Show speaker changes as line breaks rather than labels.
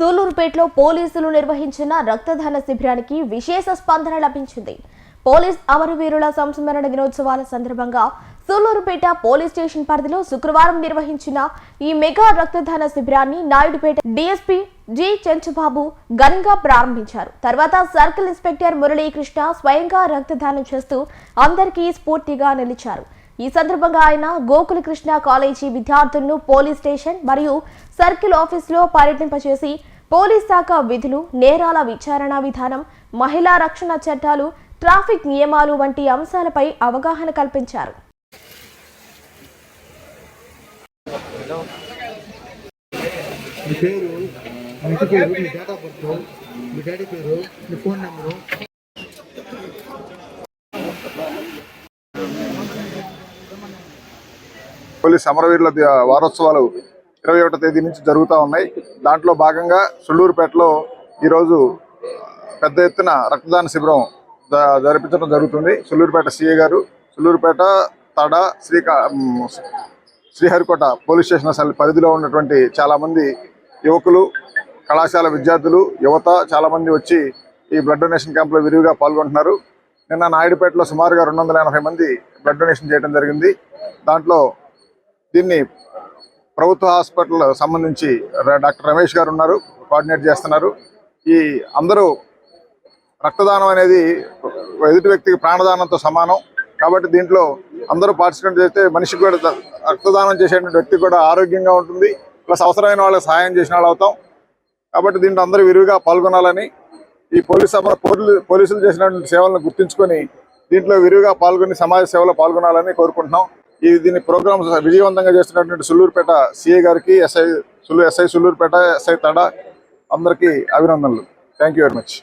సూలూరుపేటలో పోలీసులు నిర్వహించిన రక్తదాన శిబిరానికి విశేష స్పందన లభించింది. పోలీస్ అమరవీరుల సంస్మరణ దినోత్సవాల సందర్భంగా సూలూరుపేట పోలీస్ స్టేషన్ పరిధిలో శుక్రవారం నిర్వహించిన ఈ మెగా రక్తదాన శిబిరాన్ని నాయుడుపేట డీఎస్పీ జి చెంచుబాబు ఘనంగా ప్రారంభించారు. తర్వాత సర్కిల్ ఇన్స్పెక్టర్ మురళీకృష్ణ స్వయంగా రక్తదానం చేస్తూ అందరికీ స్ఫూర్తిగా నిలిచారు. ఈ సందర్భంగా ఆయన గోకుల కృష్ణ కాలేజీ విద్యార్థులను పోలీస్ స్టేషన్ మరియు సర్కిల్ ఆఫీసులో పర్యటింపచేసి పోలీస్ శాఖ విధులు నేరాల విచారణ విధానం మహిళా రక్షణ చట్టాలు ట్రాఫిక్ నియమాలు వంటి అంశాలపై అవగాహన కల్పించారు.
మీ పేరు మీ పేరు మీ డేట్ ఆఫ్ బర్త్ మీ డాడీ పేరు మీ ఫోన్ నెంబరు
పోలీస్ అమరవీరుల వారోత్సవాలు ఇరవై ఒకటో తేదీ నుంచి జరుగుతూ ఉన్నాయి. దాంట్లో భాగంగా సుళ్ళూరుపేటలో ఈరోజు పెద్ద ఎత్తున రక్తదాన శిబిరం జరిపించడం జరుగుతుంది. సుళ్ళూరుపేట సిఏ గారు సుళ్ళూరుపేట తడ శ్రీకా శ్రీహరికోట పోలీస్ స్టేషన్ అసలు పరిధిలో ఉన్నటువంటి చాలామంది యువకులు కళాశాల విద్యార్థులు యువత చాలామంది వచ్చి ఈ బ్లడ్ డొనేషన్ క్యాంప్లో విరివిగా పాల్గొంటున్నారు. నిన్న నాయుడుపేటలో సుమారుగా రెండు వందల ఎనభై మంది బ్లడ్ డొనేషన్ చేయడం జరిగింది. దాంట్లో దీన్ని ప్రభుత్వ హాస్పిటల్ సంబంధించి డాక్టర్ రమేష్ గారు ఉన్నారు కోఆర్డినేట్ చేస్తున్నారు. ఈ అందరూ రక్తదానం అనేది ఎదుటి వ్యక్తికి ప్రాణదానంతో సమానం. కాబట్టి దీంట్లో అందరూ పార్టిసిపేట్ చేస్తే మనిషికి కూడా రక్తదానం చేసేటువంటి వ్యక్తి కూడా ఆరోగ్యంగా ఉంటుంది. ప్లస్ అవసరమైన వాళ్ళకి సహాయం చేసిన వాళ్ళు అవుతాం. కాబట్టి దీంట్లో అందరూ విరివిగా పాల్గొనాలని ఈ పోలీస్ పోలీసులు చేసినటువంటి సేవలను గుర్తించుకొని దీంట్లో విరివిగా పాల్గొని సమాజ సేవలో పాల్గొనాలని కోరుకుంటున్నాం. ఈ దీని ప్రోగ్రామ్స్ విజయవంతంగా చేస్తున్నటువంటి సుల్లూరుపేట సిఏ గారికి SI Sullu SI Sullurpeta SI Tada అందరికీ అభినందనలు. Thank you very much